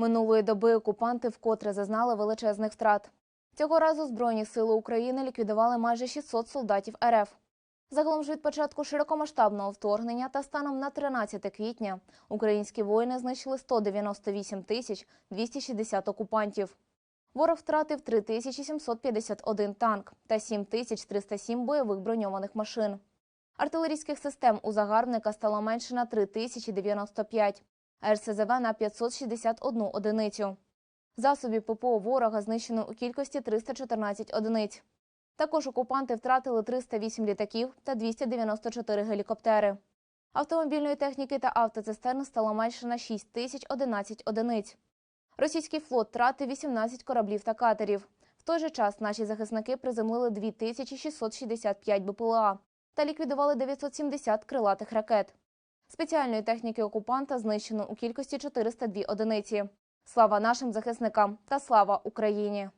Минулої доби окупанти вкотре зазнали величезних втрат. Цього разу Збройні сили України ліквідували майже 600 солдатів РФ. Загалом ж від початку широкомасштабного вторгнення та станом на 13 квітня українські воїни знищили 198 тисяч 260 окупантів. Ворог втратив 3751 танк та 7307 бойових броньованих машин. Артилерійських систем у загарбника стало менше на 3095, а РСЗВ на 561 одиницю. Засобів ППО ворога знищено у кількості 314 одиниць. Також окупанти втратили 308 літаків та 294 гелікоптери. Автомобільної техніки та автоцистерн стало майже на 6 тисяч 11 одиниць. Російський флот втратив 18 кораблів та катерів. В той же час наші захисники приземлили 2665 БПЛА та ліквідували 970 крилатих ракет. Спеціальної техніки окупанта знищено у кількості 402 одиниці. Слава нашим захисникам та слава Україні!